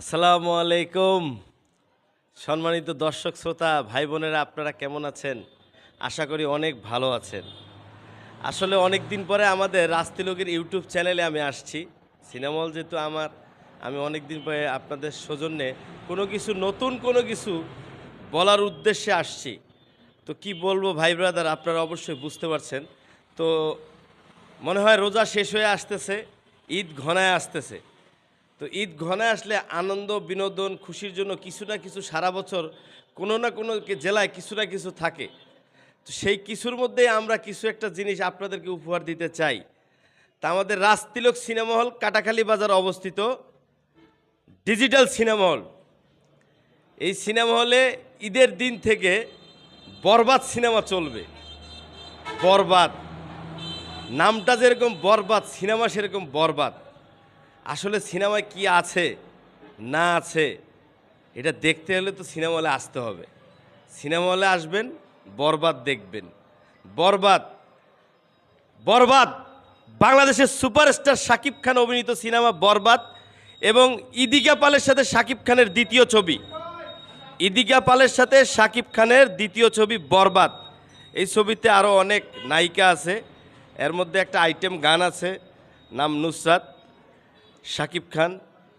আসসালামু আলাইকুম। সম্মানিত দর্শক শ্রোতা, ভাই বোনেরা, আপনারা কেমন আছেন? আশা করি অনেক ভালো আছেন। আসলে অনেক দিন পরে আমাদের রাস্তিলোকের ইউটিউব চ্যানেলে আমি আসছি। সিনেমা হল যেহেতু আমার, আমি অনেক দিন পরে আপনাদের সৌজন্যে কোনো কিছু, নতুন কোনো কিছু বলার উদ্দেশ্যে আসছি। তো কি বলব ভাই ব্রাদার, আপনারা অবশ্যই বুঝতে পারছেন। তো মনে হয় রোজা শেষ হয়ে আসতেছে, ঈদ ঘনায় আসতেছে। তো ঈদ ঘনায় আসলে আনন্দ, বিনোদন, খুশির জন্য কিছু না কিছু সারা বছর কোনো না কোনো জেলায় কিছু না কিছু থাকে। তো সেই কিছুর মধ্যে আমরা কিছু একটা জিনিস আপনাদেরকে উপহার দিতে চাই। তা আমাদের রাজতিলক সিনেমা হল কাটাখালী বাজার অবস্থিত ডিজিটাল সিনেমা হল। এই সিনেমা হলে ঈদের দিন থেকে বরবাদ সিনেমা চলবে। বরবাদ। নামটা যেরকম বরবাদ, সিনেমা সেরকম বরবাদ। আসলে সিনেমায় কি আছে? না আছে। এটা দেখতে হলে তো সিনেমা হলে আসতে হবে। সিনেমা হলে আসবেন, বরবাদ দেখবেন। বরবাদ! বরবাদ! বাংলাদেশের সুপারস্টার শাকিব খান অভিনীত সিনেমা বরবাদ এবং ইদিকা পালের সাথে শাকিব খানের দ্বিতীয় ছবি। ইদিকা পালের সাথে শাকিব খানের দ্বিতীয় ছবি বরবাদ। এই ছবিতে আরও অনেক নায়িকা আছে। এর মধ্যে একটা আইটেম গান আছে, নাম নুসরাত। শাকিব খান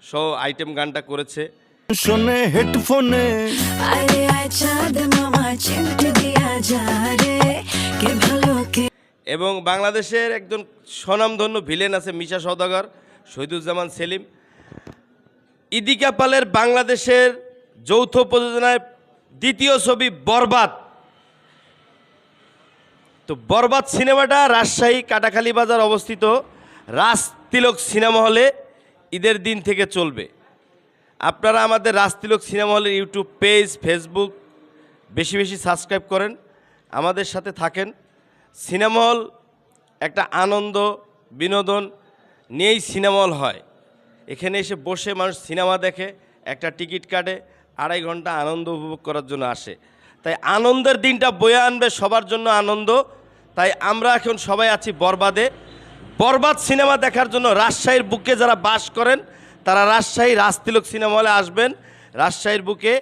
সহ আইটেম গানটা করেছে। শোনে হেডফোনে। আরে আয় চাঁদ মামা দিয়া যা রে। কে ভালো কে এবং বাংলাদেশের একজন স্বনামধন্য ভিলেন আছে মিশা সওদাগর শহীদুজ্জামান সেলিম। ইদিকা পালের বাংলাদেশের যৌথ প্রযোজনায় দ্বিতীয় ছবি বরবাদ। তো বরবাদ সিনেমাটা রাজশাহী কাটাখালী বাজার অবস্থিত রাজ তিলক সিনেমা হলে ঈদের দিন থেকে চলবে। আপনারা আমাদের রাজ তিলক সিনেমা হলের ইউটিউব পেজ, ফেসবুক বেশি বেশি সাবস্ক্রাইব করেন, আমাদের সাথে থাকেন। সিনেমা হল একটা আনন্দ, বিনোদন নিয়েই সিনেমা হল হয়। এখানে এসে বসে মানুষ সিনেমা দেখে, একটা টিকিট কাটে, আড়াই ঘণ্টা আনন্দ উপভোগ করার জন্য আসে। তাই আনন্দের দিনটা বয়ে আনবে সবার জন্য আনন্দ। তাই আমরা এখন সবাই আছি বরবাদে। বরবাদ সিনেমা দেখার জন্য রাজশাহীর বুকে যারা বাস করেন তারা রাজশাহী রাজতিলক সিনেমা হলে আসবেন। রাজশাহীর বুকে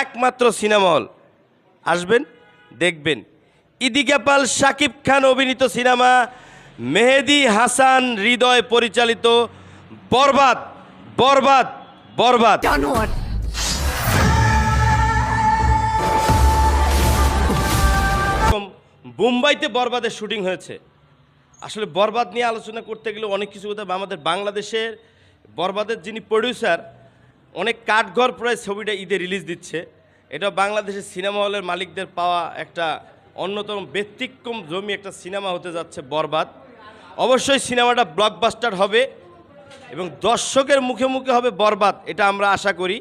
একমাত্র সিনেমা হল। আসবেন দেখবেন। ইদিকাপাল শাকিব খান অভিনীত সিনেমা মেহেদি হাসান হৃদয় পরিচালিত বরবাদ বরবাদ বরবাদ। জানোয়ার। মুম্বাইতে বরবাদের শুটিং হয়েছে। আসলে বরবাদ নিয়ে আলোচনা করতে গেলে অনেক কিছু কথা আমাদের বাংলাদেশের বরবাদের যিনি প্রডিউসার অনেক কাঠঘর প্রায় ছবিটা ঈদে রিলিজ দিচ্ছে। এটা বাংলাদেশের সিনেমা হলের মালিকদের পাওয়া একটা অন্যতম ব্যতিক্রম জমি একটা সিনেমা হতে যাচ্ছে বরবাদ। অবশ্যই সিনেমাটা ব্লকবাস্টার হবে এবং দর্শকের মুখে মুখে হবে বরবাদ, এটা আমরা আশা করি।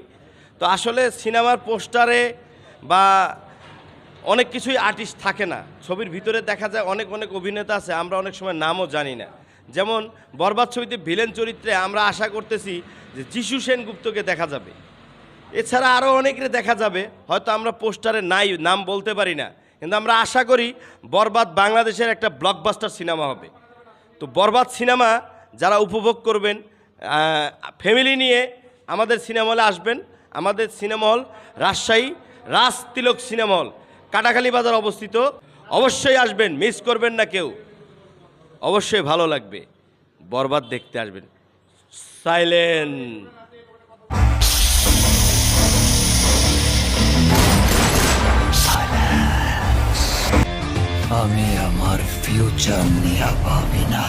তো আসলে সিনেমার পোস্টারে বা অনেক কিছুই আর্টিস্ট থাকে না। ছবির ভিতরে দেখা যায় অনেক অনেক অভিনেতা আছে, আমরা অনেক সময় নামও জানি না। যেমন বরবাদ ছবিতে ভিলেন চরিত্রে আমরা আশা করতেছি যে যিশু সেনগুপ্তকে দেখা যাবে। এছাড়া আরও অনেকের দেখা যাবে, হয়তো আমরা পোস্টারে নাই, নাম বলতে পারি না। কিন্তু আমরা আশা করি বরবাদ বাংলাদেশের একটা ব্লকবাস্টার সিনেমা হবে। তো বরবাদ সিনেমা যারা উপভোগ করবেন ফ্যামিলি নিয়ে আমাদের সিনেমা হলে আসবেন। আমাদের সিনেমা হল রাজশাহী রাজ তিলক সিনেমা হল। কাটাখালী বাজার অবস্থিত। অবশ্যই আসবেন মিস করবেন না কেউ। অবশ্যই ভালো লাগবে। বরবাদ দেখতে আসবেন। সাইলেন্ট আমি আমার ফিউচার নিয়ে ভাবি না।